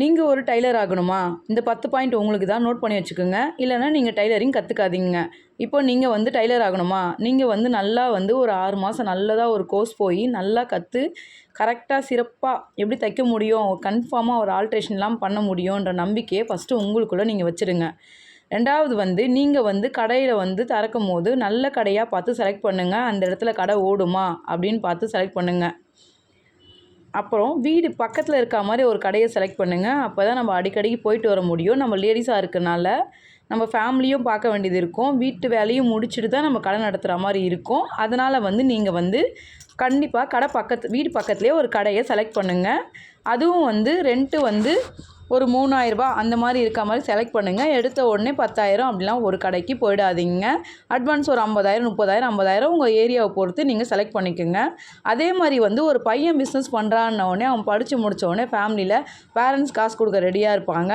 நீங்கள் ஒரு டைலர் ஆகணுமா? இந்த பத்து பாயிண்ட் உங்களுக்கு தான் நோட் பண்ணி வச்சுக்கோங்க. இல்லைன்னா நீங்கள் டைலரிங் கற்றுக்காதீங்க இப்போ நீங்கள் வந்து டைலர் ஆகணுமா? நீங்கள் வந்து நல்லா வந்து ஒரு ஆறு மாதம் நல்லதாக ஒரு கோர்ஸ் போய் நல்லா கற்று கரெக்டாக சிறப்பாக எப்படி தைக்க முடியும்? கன்ஃபார்மாக ஒரு ஆல்ட்ரேஷன்லாம் பண்ண முடியுன்ற நம்பிக்கையை ஃபஸ்ட்டு உங்களுக்குள்ளே நீங்கள் வச்சுருங்க ரெண்டாவது வந்து நீங்கள் வந்து கடையில் வந்து திறக்கும் போது நல்ல கடையாக பார்த்து செலக்ட் பண்ணுங்கள் அந்த இடத்துல கடை ஓடுமா? அப்படின்னு பார்த்து செலக்ட் பண்ணுங்கள் அப்புறம் வீடு பக்கத்தில் இருக்க மாதிரி ஒரு கடையை செலக்ட் பண்ணுங்கள் அப்போ தான் நம்ம அடிக்கடிக்கு போயிட்டு வர முடியும். நம்ம லேடிஸாக இருக்கனால நம்ம ஃபேமிலியும் பார்க்க வேண்டியது இருக்கும். வீட்டு வேலையும் முடிச்சுட்டு தான் நம்ம கடை நடத்துகிற மாதிரி இருக்கும். அதனால் வந்து நீங்கள் வந்து கண்டிப்பாக கடை பக்கத்து வீடு பக்கத்துலேயே ஒரு கடையை செலக்ட் பண்ணுங்கள் அதுவும் வந்து ரெண்ட்டு வந்து ஒரு மூணாயிரரூபா அந்த மாதிரி இருக்க மாதிரி செலக்ட் பண்ணுங்கள் எடுத்த உடனே பத்தாயிரம் அப்படிலாம் ஒரு கடைக்கு போயிடாதீங்க. அட்வான்ஸ் ஒரு ஐம்பதாயிரம் முப்பதாயிரம் ஐம்பதாயிரம் உங்கள் ஏரியாவை பொறுத்து நீங்கள் செலக்ட் பண்ணிக்கோங்க. அதே மாதிரி வந்து ஒரு பையன் பிஸ்னஸ் பண்ணுறான்ன உடனே அவன் படித்து முடித்த உடனே ஃபேமிலியில் பேரண்ட்ஸ் காசு கொடுக்க ரெடியாக இருப்பாங்க.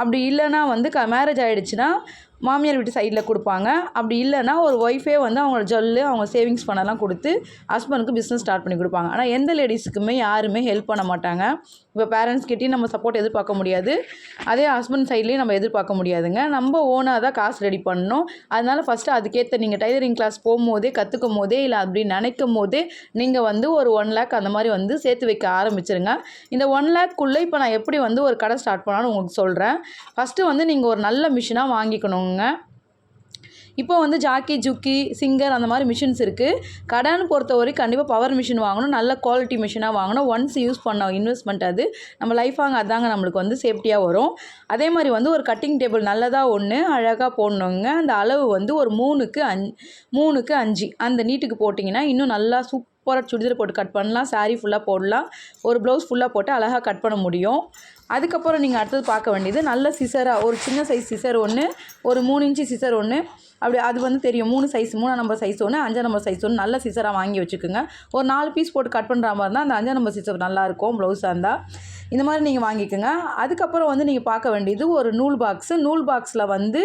அப்படி இல்லைன்னா வந்து க மேரேஜ் ஆகிடுச்சுன்னா மாமியார் வீட்டு சைடில் கொடுப்பாங்க. அப்படி இல்லைன்னா ஒரு ஒய்ஃபே வந்து அவங்க ஜொல்லு அவங்க சேவிங்ஸ் பண்ணலாம் கொடுத்து ஹஸ்பண்டுக்கு பிஸ்னஸ் ஸ்டார்ட் பண்ணி கொடுப்பாங்க. ஆனால் எந்த லேடிஸுக்குமே யாருமே ஹெல்ப் பண்ண மாட்டாங்க. இப்போ பேரண்ட்ஸ் கிட்டேயும் நம்ம சப்போர்ட் எதிர்பார்க்க முடியாது. அதே ஹஸ்பண்ட் சைட்லேயும் நம்ம எதிர்பார்க்க முடியாதுங்க. நம்ம ஓனாக தான் காசு ரெடி பண்ணணும். அதனால் ஃபஸ்ட்டு அதுக்கேற்ற நீங்கள் டைலரிங் கிளாஸ் போகும்போதே கற்றுக்கும் போதே இல்லை அப்படி நினைக்கும் போதே நீங்கள் வந்து ஒரு ஒன் லேக் அந்த மாதிரி வந்து சேர்த்து வைக்க ஆரம்பிச்சிருங்க. இந்த ஒன் லேக்குள்ளே இப்போ நான் எப்படி வந்து ஒரு கடை ஸ்டார்ட் பண்ணாலும் உங்களுக்கு சொல்கிறேன் ஃபஸ்ட்டு வந்து நீங்கள் ஒரு நல்ல மிஷினாக வாங்கிக்கணுங்க. இப்போ வந்து ஜாக்கி ஜுக்கி சிங்கர் அந்த மாதிரி மிஷின்ஸ் இருக்குது கடன் பொறுத்தவரை கண்டிப்பாக பவர் மிஷின் வாங்கணும். நல்ல குவாலிட்டி மிஷினாக வாங்கணும். ஒன்ஸ் யூஸ் பண்ண இன்வெஸ்ட்மெண்ட் அது. நம்ம லைஃப் வாங்க அதாங்க நம்மளுக்கு வந்து சேஃப்டியாக வரும். அதே மாதிரி வந்து ஒரு கட்டிங் டேபிள் நல்லதாக ஒன்று அழகாக போடணுங்க. அந்த அளவு வந்து ஒரு மூணுக்கு அஞ் மூணுக்கு அஞ்சு. அந்த நீட்டுக்கு போட்டிங்கன்னா இன்னும் நல்லா சூப்பராக சுடிதார் போட்டு கட் பண்ணலாம் சாரீ ஃபுல்லாக போடலாம். ஒரு ப்ளவுஸ் ஃபுல்லாக போட்டு அழகாக கட் பண்ண முடியும். அதுக்கப்புறம் நீங்கள் அடுத்தது பார்க்க வேண்டியது நல்ல சிசராக ஒரு சின்ன சைஸ் சிசர் ஒன்று ஒரு மூணு இன்ச்சு சிசர் ஒன்று அப்படி அது வந்து தெரியும் மூணு சைஸ் மூணாம் நம்பர் சைஸ் ஒன்று அஞ்சாம் நம்பர் சைஸ் ஒன்று நல்ல சிசராக வாங்கி வச்சுக்கோங்க. ஒரு நாலு பீஸ் போட்டு கட் பண்ணுற மாதிரி இருந்தால் அந்த அஞ்சாம் நம்பர் சிசர் நல்லாயிருக்கும் ப்ளவுஸாக இருந்தால் இந்த மாதிரி நீங்கள் வாங்கிக்கோங்க. அதுக்கப்புறம் வந்து நீங்கள் பார்க்க வேண்டியது ஒரு நூல் பாக்ஸு நூல் பாக்ஸில் வந்து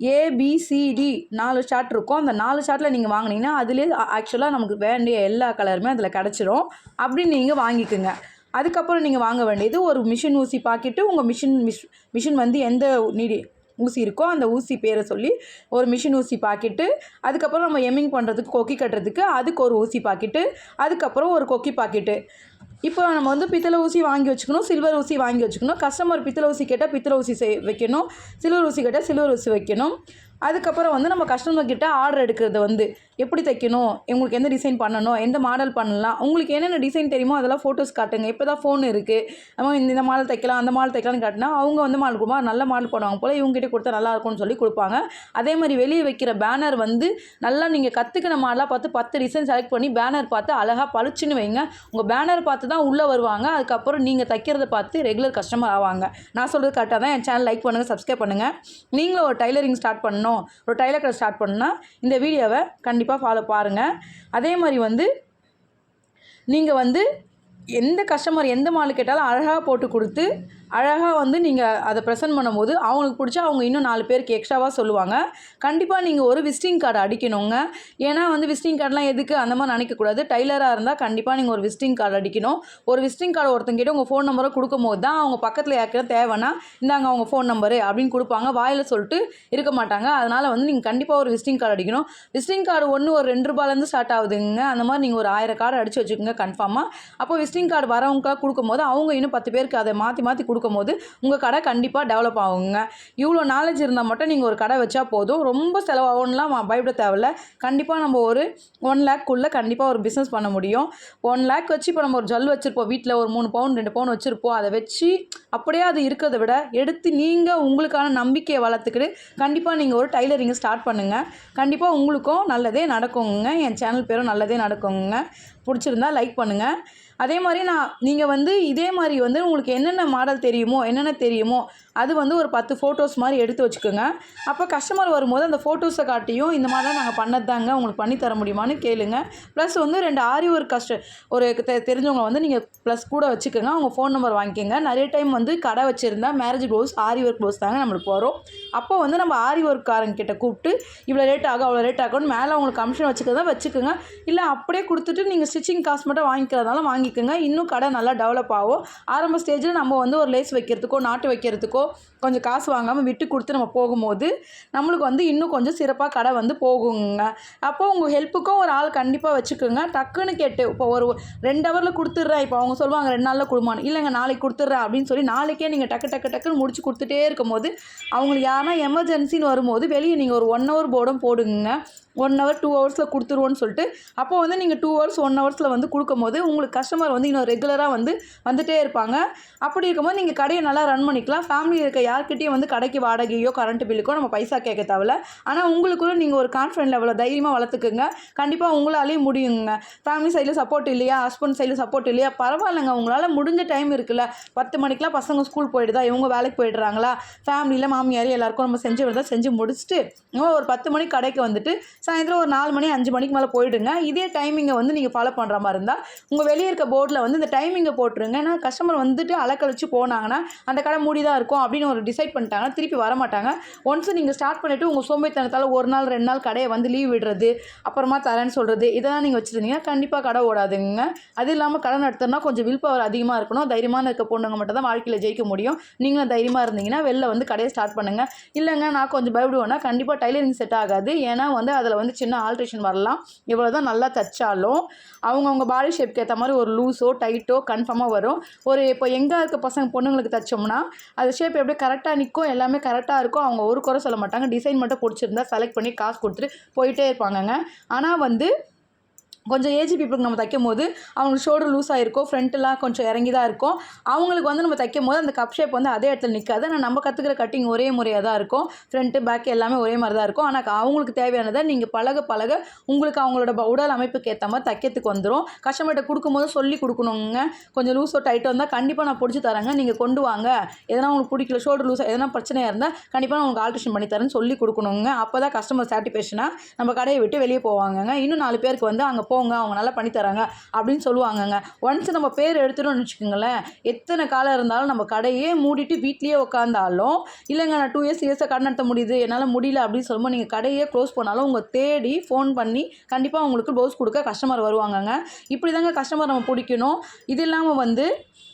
ஏபிசிடி நாலு ஷார்ட் இருக்கும். அந்த நாலு ஷார்ட்டில் நீங்கள் வாங்கினீங்கன்னா அதுலேயே ஆக்சுவலாக நமக்கு வேண்டிய எல்லா கலருமே அதில் கிடச்சிரும். அப்படின்னு நீங்கள் வாங்கிக்கோங்க. அதுக்கப்புறம் நீங்கள் வாங்க வேண்டியது ஒரு மிஷின் ஊசி பாக்கெட்டு உங்கள் மிஷின் மிஷ் மிஷின் வந்து எந்த நீடி ஊசி இருக்கோ அந்த ஊசி பேரை சொல்லி ஒரு மிஷின் ஊசி பாக்கெட்டு அதுக்கப்புறம் நம்ம எம்மிங் பண்ணுறதுக்கு கொக்கி கட்டுறதுக்கு அதுக்கு ஒரு ஊசி பாக்கெட்டு அதுக்கப்புறம் ஒரு கொக்கி பாக்கெட்டு இப்போ நம்ம வந்து பித்தளை ஊசி வாங்கி வச்சுக்கணும் சில்வர் ஊசி வாங்கி வச்சுக்கணும். கஸ்டமர் பித்தளை ஊசி கேட்டால் பித்தளை ஊசி செய் வைக்கணும். சில்வர் ஊசி கேட்டால் சில்வர் ஊசி வைக்கணும். அதுக்கப்புறம் வந்து நம்ம கஸ்டமர் கிட்ட ஆர்டர் எடுக்கிறது வந்து எப்படி தைக்கணும் உங்களுக்கு எந்த டிசைன் பண்ணணும் எந்த மாடல் பண்ணலாம் உங்களுக்கு என்னென்ன டிசைன் தெரியுமோ அதெல்லாம் ஃபோட்டோஸ் காட்டுங்க. இப்போ தான் ஃபோன் இருக்குது நம்ம இந்த இந்த மாடல் தைக்கலாம் அந்த மாடல் தைக்கலாம்னு காட்டினா அவங்க வந்து மாடல் கொடுப்பா நல்ல மாடல் பண்ணுவாங்க போல் இவங்ககிட்ட கொடுத்தா நல்லா இருக்கும்னு சொல்லி கொடுப்பாங்க. அதே மாதிரி வெளியே வைக்கிற பேனர் வந்து நல்லா நீங்கள் கற்றுக்கின மாடலாக பார்த்து பத்து டிசைன் செலக்ட் பண்ணி பேனர் பார்த்து அழகாக பளிச்சுன்னு வைங்க. உங்கள் பேனர் பார்த்து தான் உள்ளே வருவாங்க. அதுக்கப்புறம் நீங்கள் தைக்கிறத பார்த்து ரெகுலர் கஸ்டமர் ஆவாங்க. நான் சொல்கிறது கரெக்டாக தான்? என் சேனல் லைக் பண்ணுங்கள் சப்ஸ்கிரைப் பண்ணுங்கள் நீங்களும் ஒரு டைலரிங் ஸ்டார்ட் பண்ணணும். ஒரு டைலர் கடை ஸ்டார்ட் பண்ணால் இந்த வீடியோவை கண்டிப்பாக ஃபாலோ பாருங்கள் அதே மாதிரி வந்து நீங்கள் வந்து எந்த கஸ்டமர் எந்த மாடல் கேட்டாலும் அழகாக போட்டு கொடுத்து அழகாக வந்து நீங்கள் அதை ப்ரெசென்ட் பண்ணும்போது அவங்களுக்கு பிடிச்சா அவங்க இன்னும் நாலு பேருக்கு எக்ஸ்ட்ராவாக சொல்லுவாங்க. கண்டிப்பாக நீங்கள் ஒரு விசிட்டிங் கார்டு அடிக்கணுங்க. ஏன்னா வந்து விசிட்டிங் கார்டெலாம் எதுக்கு அந்த மாதிரி நினைக்கக்கூடாது டைலராக இருந்தால் கண்டிப்பாக நீங்கள் ஒரு விசிட்டிங் கார்டு அடிக்கணும். ஒரு விசிட்டிங் கார்டு ஒருத்தங்கிட்ட உங்கள் ஃபோன் நம்பரை கொடுக்கும்போது தான் அவங்க பக்கத்தில் யாருக்காவது தேவைன்னா இந்தாங்க அவங்க ஃபோன் நம்பரு அப்படின்னு கொடுப்பாங்க. வாயில் சொல்லிட்டு இருக்க மாட்டாங்க. அதனால் வந்து நீங்கள் கண்டிப்பாக ஒரு விசிட்டிங் கார்டு அடிக்கணும். விசிட்டிங் கார்டு ஒன்று ஒரு ரெண்டு ரூபாயிலேருந்து ஸ்டார்ட் ஆகுதுங்க. அந்த மாதிரி நீங்கள் ஒரு ஆயிரம் கார்டு அடித்து வச்சுக்கோங்க கன்ஃபார்மாக அப்போ விசிட்டிங் கார்டு வரவங்க கொடுக்கும்போது அவங்க இன்னும் பத்து பேருக்கு அதை மாற்றி மாற்றி கொடுக்கும்போது உங்கள் கடை கண்டிப்பாக டெவலப் ஆகுங்க. இவ்வளோ நாலேஜ் இருந்தால் மட்டும் நீங்கள் ஒரு கடை வச்சா போதும். ரொம்ப செலவாகும்லாம் பயப்பட தேவையில்ல. கண்டிப்பாக நம்ம ஒரு ஒன் லேக்குள்ளே கண்டிப்பாக ஒரு பிஸ்னஸ் பண்ண முடியும். ஒன் லேக் வச்சு இப்போ நம்ம ஒரு ஜல் வச்சுருப்போம். வீட்டில் ஒரு மூணு பவுன் ரெண்டு பவுன் வச்சுருப்போம். அதை வச்சு அப்படியே அது இருக்கிறத விட எடுத்து நீங்கள் உங்களுக்கான நம்பிக்கையை வளர்த்துக்கிட்டு கண்டிப்பாக நீங்கள் ஒரு டைலரிங்கை ஸ்டார்ட் பண்ணுங்கள் கண்டிப்பாக உங்களுக்கும் நல்லதே நடக்குங்க. என் சேனல் பேரும் நல்லதே நடக்குங்க. பிடிச்சிருந்தா லைக் பண்ணுங்கள் அதே மாதிரி நான் நீங்கள் வந்து இதே மாதிரி வந்து உங்களுக்கு என்னென்ன மாடல் தெரியுமோ என்னென்ன தெரியுமோ அது வந்து ஒரு பத்து ஃபோட்டோஸ் மாதிரி எடுத்து வச்சுக்கோங்க. அப்போ கஸ்டமர் வரும்போது அந்த ஃபோட்டோஸை காட்டியும் இந்த மாதிரிலாம் நாங்கள் பண்ணது தாங்க உங்களுக்கு பண்ணி தர முடியுமான்னு கேளுங்க. ப்ளஸ் வந்து ரெண்டு ஆரி ஒர்க் கஷ்ட ஒரு தெ- தெரிஞ்சவங்க வந்து நீங்கள் ப்ளஸ் கூட வச்சுக்கோங்க. அவங்க ஃபோன் நம்பர் வாங்கிக்கோங்க. நிறைய டைம் வந்து கடை வச்சுருந்தா marriage blouse aari work blouse தாங்க நம்மளுக்கு வரும். அப்போ வந்து நம்ம ஆரி ஒர்க்காரங்க கிட்ட கூப்பிட்டு இவ்வளோ ரேட் ஆகும் அவ்வளோ ரேட் ஆகும்னு மேலே அவங்களுக்கு கமிஷன் வச்சுக்கிறதா வச்சுக்கோங்க. இல்லை அப்படியே கொடுத்துட்டு நீங்கள் ஸ்டிச்சிங் காசு மட்டும் வாங்கிக்கிறதால வாங்கிக்கோங்க. இன்னும் கடை நல்லா டெவலப் ஆகும் ஆரம்ப ஸ்டேஜில் நம்ம வந்து ஒரு லேஸ் வைக்கிறதுக்கோ நாட்டு வைக்கிறதுக்கோ கொஞ்சம் காசு வாங்காமல் விட்டு கொடுத்து நம்ம போகும்போது நம்மளுக்கு வந்து இன்னும் கொஞ்சம் சிறப்பாக கடை வந்து போகுங்க. அப்போது உங்கள் ஹெல்ப்புக்கும் ஒரு ஆள் கண்டிப்பாக வச்சுக்கோங்க. டக்குன்னு கேட்டு இப்போ ஒரு ரெண்டு ஹவரில் கொடுத்துட்றேன். இப்போ அவங்க சொல்லுவாங்க ரெண்டு நாளில் கொடுமான்னு. இல்லைங்க நாளைக்கு கொடுத்துட்றேன் அப்படின்னு சொல்லி நாளைக்கே நீங்கள் டக்கு டக்கு டக்குன்னு முடிச்சு கொடுத்துட்டே இருக்கும்போது அவங்களுக்கு யாருன்னா எமர்ஜென்சின்னு வரும்போது வெளியே நீங்கள் ஒரு ஒன் ஹவர் போர்டும் போடுங்க. ஒன் ஹவர் டூ ஹவர்ஸில் கொடுத்துருவோன்னு சொல்லிட்டு அப்போ வந்து நீங்கள் டூ ஹவர்ஸ் ஒன் ஹவர்ஸில் வந்து கொடுக்கும்போது உங்களுக்கு கஸ்டமர் வந்து இன்னும் ரெகுலராக வந்து வந்துகிட்டே இருப்பாங்க. அப்படி இருக்கும்போது நீங்கள் கடையை நல்லா ரன் பண்ணிக்கலாம். ஃபேமிலி இருக்க யார்கிட்டையும் வந்து கடைக்கு வாடகையோ கரண்ட் பில்லுக்கோ நம்ம பைசா கேட்க தேவையில்ல. ஆனால் உங்களுக்குள்ள நீங்கள் ஒரு கான்ஃபிடென்ட் லெவலில் தைரியமாக வளர்த்துக்குங்க. கண்டிப்பாக உங்களாலேயும் முடியுங்க. ஃபேமிலி சைடில் சப்போர்ட் இல்லையா? ஹஸ்பண்ட் சைடில் சப்போர்ட் இல்லையா? பரவாயில்லைங்க. உங்களால் முடிஞ்ச டைம் இருக்குல்ல. பத்து மணிக்கெலாம் பசங்க ஸ்கூல் போயிடுதா? இவங்க வேலைக்கு போயிடுறாங்களா? ஃபேமிலியில் மாமியார் எல்லாருக்கும் நம்ம செஞ்சு விடுறதா செஞ்சு முடிச்சுட்டு இன்னும் ஒரு பத்து மணிக்கு கடைக்கு வந்துட்டு சாயந்தரம் ஒரு நாலு மணி அஞ்சு மணிக்கு மேலே போயிடுங்க. இதே டைமிங்கை வந்து நீங்கள் ஃபாலோ பண்ணுற மாதிரி இருந்தால் உங்கள் வெளியே இருக்க போர்டில் வந்து இந்த டைமிங்கை போட்டுருங்க. ஏன்னா கஸ்டமர் வந்துட்டு அலக்கழிச்சு போனாங்கன்னா அந்த கடை மூடி தான் இருக்கும் அப்படின்னு ஒரு டிசைட் பண்ணிட்டாங்கன்னா திருப்பி வர மாட்டாங்க ஒன்ஸ் நீங்கள் ஸ்டார்ட் பண்ணிவிட்டு உங்கள் சோம்பேத்தனத்தால் ஒரு நாள் ரெண்டு நாள் கடையை வந்து லீவ் விடுறது அப்புறமா தரேன்னு சொல்கிறது இதெல்லாம் நீங்கள் வச்சுருந்தீங்கன்னா கண்டிப்பாக கடை ஓடாதுங்க. அது இல்லாமல் கடை நடத்துனா கொஞ்சம் வில் பவர் அதிகமாக இருக்கணும். தைரியமான இருக்க பொண்ணுங்க மட்டும் தான் வாழ்க்கையில் ஜெயிக்க முடியும். நீங்களும் தைரியமாக இருந்தீங்கன்னா வெளில வந்து கடையை ஸ்டார்ட் பண்ணுங்கள் இல்லைங்க நான் கொஞ்சம் பயப்படுவேன்னா கண்டிப்பாக டைலரிங் செட் ஆகாது. ஏன்னா வந்து அதில் வந்து சின்ன ஆல்ட்ரேஷன் வரலாம். இவ்வளோ தான் நல்லா தைச்சாலும் அவங்கவுங்க பாடி ஷேப்க்கு ஏற்ற மாதிரி ஒரு லூஸோ டைட்டோ கன்ஃபார்மாக வரும். ஒரு இப்போ எங்கே இருக்க பசங்க பொண்ணுங்களுக்கு தைச்சோம்னா அது ஷேப் எப்படி கரெக்டாக நிற்கும் எல்லாமே கரெக்டாக இருக்கும். அவங்க ஒரு குறை சொல்ல மாட்டாங்க. டிசைன் மட்டும் பிடிச்சிருந்தா செலக்ட் பண்ணி காசு கொடுத்துட்டு போயிட்டே இருப்பாங்கங்க. ஆனால் வந்து கொஞ்சம் ஏஜ் பீப்புளுக்கு நம்ம தைக்கும் போது அவங்களுக்கு ஷோல்டர் லூஸ் ஆகிருக்கும் ஃப்ரண்ட்டெலாம் கொஞ்சம் இறங்கி தான் இருக்கும். அவங்களுக்கு வந்து நம்ம தைக்கும் போது அந்த கப் ஷேப் வந்து அதே இடத்துல நிற்காது ஆனால் நம்ம கற்றுக்கிற கட்டிங் ஒரே முறையாக தான் இருக்கும். ஃப்ரண்ட்டு பேக் எல்லாமே ஒரே மாதிரி தான் இருக்கும். ஆனால் அவங்களுக்கு தேவையானதை நீங்கள் பழக பழக உங்களுக்கு அவங்களோட உடல் அமைப்புக்கு ஏற்ற மாதிரி தைக்கிறதுக்கு வந்துடும் கஸ்டமர்கிட்ட கொடுக்கும்போது சொல்லி கொடுக்கணுங்க. கொஞ்சம் லூஸோ டைட்டோ இருந்தால் கண்டிப்பாக நான் பிடிச்சி தரேங்க. நீங்கள் கொண்டு வாங்க. எதனா உங்களுக்கு பிடிக்கல ஷோல்டர் லூஸாக எதனா பிரச்சனையாக இருந்தால் கண்டிப்பாக நான் உங்களுக்கு ஆல்ட்ரேஷன் பண்ணி தரேன்னு சொல்லி கொடுக்கணுங்க. அப்போ தான் கஸ்டமர் சாட்டிஸ்ஃபேக்ஷனாக நம்ம கடையை விட்டு வெளியே போவாங்கங்க. இன்னும் நாலு பேருக்கு வந்து அங்கே போங்க அவங்க நல்லா பண்ணித்தராங்க அப்படின்னு சொல்லுவாங்கங்க. ஒன்ஸ் நம்ம பேர் எடுத்துட்டோம்னு வச்சுக்கோங்களேன் எத்தனை காலம் இருந்தாலும் நம்ம கடையே மூடிட்டு வீட்லேயே உட்காந்தாலும் இல்லைங்க நான் டூ இயர்ஸ் இயர்ஸாக கடை நடத்த முடியுது என்னால் முடியல அப்படின்னு சொல்லும்போது நீங்கள் கடையே க்ளோஸ் பண்ணாலும் உங்கள் தேடி ஃபோன் பண்ணி கண்டிப்பாக உங்களுக்கு ப்ளவுஸ் கொடுக்க கஸ்டமர் வருவாங்கங்க. இப்படி தாங்க கஸ்டமர் நம்ம பிடிக்கணும். இது இல்லாமல் வந்து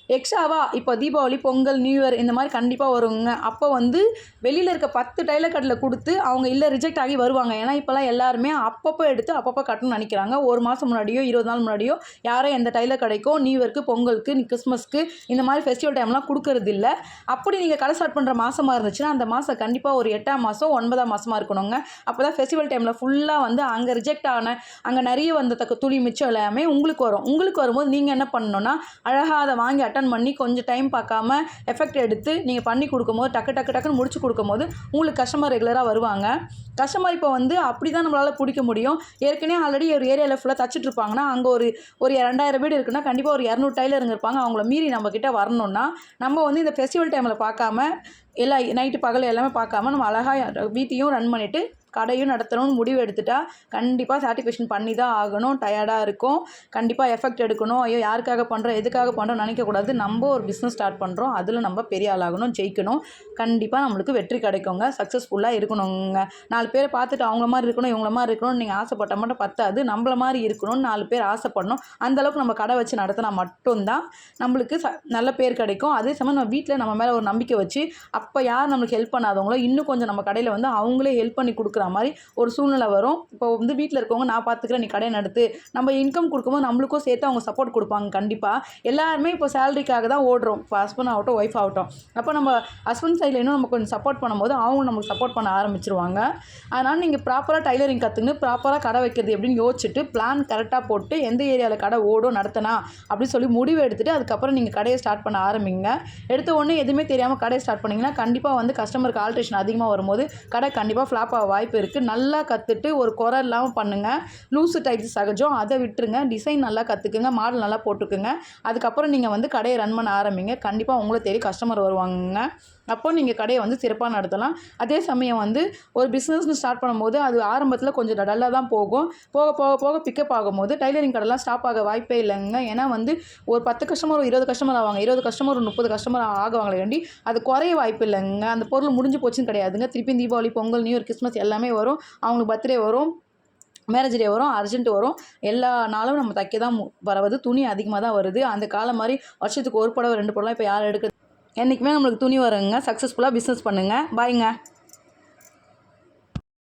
எக்ஸ்ட்ராவா? இப்போ தீபாவளி பொங்கல் நியூ இயர் இந்த மாதிரி கண்டிப்பாக வருங்க. அப்போ வந்து வெளியில் இருக்க பத்து டைலர் கடையில் கொடுத்து அவங்க இல்லை ரிஜெக்ட் ஆகி வருவாங்க. ஏன்னா இப்போல்லாம் எல்லாருமே அப்பப்போ எடுத்து அப்பப்போ கட்டணும்னு நினைக்கிறாங்க. ஒரு மாதம் முன்னாடியோ இருபது நாள் முன்னாடியோ யாரும் எந்த டைலர் கடைக்கோ நியூ இயர்க்கு பொங்கலுக்கு கிறிஸ்மஸ்க்கு இந்த மாதிரி ஃபெஸ்டிவல் டைம்லாம் கொடுக்கறது இல்லை. அப்படி நீங்கள் கடை ஸ்டார்ட் பண்ணுற மாதமாக இருந்துச்சுன்னா அந்த மாதம் கண்டிப்பாக ஒரு எட்டாம் மாதம் ஒன்பதாம் மாதமாக இருக்கணுங்க. அப்போ தான் ஃபெஸ்டிவல் டைமில் ஃபுல்லாக வந்து அங்கே ரிஜெக்ட் ஆன அங்கே நிறைய வந்த துணி துளி மிச்சம் எல்லாமே உங்களுக்கு வரும். உங்களுக்கு வரும்போது நீங்கள் என்ன பண்ணணும்னா அழகாக அதை வாங்கி அட்டன் பண்ணி கொஞ்சம் டைம் பார்க்காம எஃபெக்ட் எடுத்து நீங்கள் பண்ணி கொடுக்கும்போது டக்கு டக்கு டக்குன்னு முடிச்சு கொடுக்கும்போது உங்களுக்கு கஸ்டமர் ரெகுலராக வருவாங்க. கஸ்டமர் இப்போ வந்து அப்படி தான் நம்மளால் பிடிக்க முடியும். ஏற்கனவே ஆல்ரெடி ஒரு ஏரியாவில் ஃபுல்லாக தச்சுட்டு இருப்பாங்கன்னா அங்கே ஒரு ஒரு ரெண்டாயிரம் வீடு இருக்குன்னா கண்டிப்பாக ஒரு இரநூறு டைலருங்க இருப்பாங்க அவங்கள மீறி நம்மக்கிட்ட வரணும்னா நம்ம வந்து இந்த ஃபெஸ்டிவல் டைமில் பார்க்காம எல்லா நைட்டு பகல் எல்லாமே பார்க்காம நம்ம அழகாக வீட்டையும் ரன் பண்ணிவிட்டு கடையும் நடத்தணும்னு முடிவு எடுத்துட்டா கண்டிப்பாக சாட்டிஸ்ஃபேக்ஷன் பண்ணி தான் ஆகணும். டயர்டாக இருக்கும். கண்டிப்பாக எஃபெக்ட் எடுக்கணும். ஐயோ யாருக்காக பண்ணுறோம் எதுக்காக பண்ணுறோம் நினைக்கக்கூடாது நம்ம ஒரு பிஸ்னஸ் ஸ்டார்ட் பண்ணுறோம் அதில் நம்ம பெரிய ஆளாகணும் ஜெயிக்கணும். கண்டிப்பாக நம்மளுக்கு வெற்றி கிடைக்குங்க. சக்ஸஸ்ஃபுல்லாக இருக்கணுங்க. நாலு பேரை பார்த்துட்டு அவங்கள மாதிரி இருக்கணும் இவங்கள மாதிரி இருக்கணும்னு நீங்கள் ஆசைப்பட்ட மட்டும் பத்தாது. நம்மள மாதிரி இருக்கணும்னு நாலு பேர் ஆசைப்படணும். அந்தளவுக்கு நம்ம கடை வச்சு நடத்தினா மட்டும்தான் நம்மளுக்கு ச நல்ல பேர் கிடைக்கும். அதே சமயம் நம்ம வீட்டில் நம்ம மேலே ஒரு நம்பிக்கை வச்சு அப்போ யார் நம்மளுக்கு ஹெல்ப் பண்ணாதவங்களோ இன்னும் கொஞ்சம் நம்ம கடையில் வந்து அவங்களே ஹெல்ப் பண்ணி கொடுக்குற மாதிரி ஒரு சூழ்நிலை வரும். இப்போ வந்து வீட்டில் இருக்கவங்க நான் பார்த்துக்கிறேன் நீ கடையை நடத்து. நம்ம இன்கம் கொடுக்கும்போது நம்மளுக்கும் சேர்த்து அவங்க சப்போர்ட் கொடுப்பாங்க கண்டிப்பாக எல்லாருமே இப்போ சேலரிக்காக தான் ஓடுறோம். இப்போ ஹஸ்பண்ட் ஆகட்டும் ஒய்ஃப் ஆகட்டும். அப்போ நம்ம ஹஸ்பண்ட் சைடில் இன்னும் நம்ம கொஞ்சம் சப்போர்ட் பண்ணும்போது அவங்க நமக்கு சப்போர்ட் பண்ண ஆரம்பிச்சிருவாங்க. அதனால் நீங்கள் ப்ராப்பராக டைலரிங் கற்றுக்குன்னு ப்ராப்பராக கடை வைக்கிறது எப்படின்னு யோசிச்சுட்டு பிளான் கரெக்டாக போட்டு எந்த ஏரியாவில் கடை ஓடும் நடத்தினா அப்படின்னு சொல்லி முடிவு எடுத்துகிட்டு அதுக்கப்புறம் நீங்கள் கடையை ஸ்டார்ட் பண்ண ஆரம்பிங்க. எடுத்த உடனே எதுவுமே தெரியாமல் கடையை ஸ்டார்ட் பண்ணிங்கன்னா கண்டிப்பாக வந்து கஸ்டமருக்கு ஆல்ட்ரேஷன் அதிகமாக வரும்போது கடை கண்டிப்பாக ஃப்ளாப் ஆக வாய்ப்பு இருக்குது நல்லா கற்றுட்டு ஒரு குறை இல்லாமல் பண்ணுங்கள் லூஸு டைப்ஸ் சகஜம் அதை விட்டுருங்க. டிசைன் நல்லா கற்றுக்குங்க மாடல் நல்லா போட்டுக்குங்க. அதுக்கப்புறம் நீங்கள் வந்து கடையை ரன் பண்ண ஆரம்பிங்க. கண்டிப்பாக உங்களை தேடி கஸ்டமர் வருவாங்க அப்போ நீங்கள் கடையை வந்து சிறப்பாக நடத்தலாம். அதே சமயம் வந்து ஒரு பிஸ்னஸ்னு ஸ்டார்ட் பண்ணும்போது அது ஆரம்பத்தில் கொஞ்சம் டல்லாக தான் போகும். போக போக போக பிக்கப் ஆகும்போது டைலரிங் கடைலாம் ஸ்டாப் ஆக வாய்ப்பே இல்லைங்க. ஏன்னா வந்து ஒரு பத்து கஸ்டமர் ஒரு இருபது கஸ்டமர் ஆவாங்க. இருபது கஸ்டமர் ஒரு முப்பது கஸ்டமர் ஆகுவாங்களே வேண்டி அது குறைய வாய்ப்பு இல்லைங்க. அந்த பொருள் முடிஞ்சு போச்சுன்னு கிடையாதுங்க. திருப்பி Deepavali Pongal new year Christmas எல்லாமே வரும். அவங்களுக்கு பர்த்டே வரும் மேரேஜ் டே வரும் அர்ஜென்ட் வரும். எல்லா நாளும் நம்ம தைக்க தான் வரவது. துணி அதிகமாக தான் வருது. அந்த காலம் மாதிரி வருஷத்துக்கு ஒரு புடவை ரெண்டு புடவை இப்போ யார் எடுக்க என்றைக்குமே நம்மளுக்கு துணி வருங்க. சக்ஸஸ்ஃபுல்லாக பிஸ்னஸ் பண்ணுங்கள் பாய்ங்க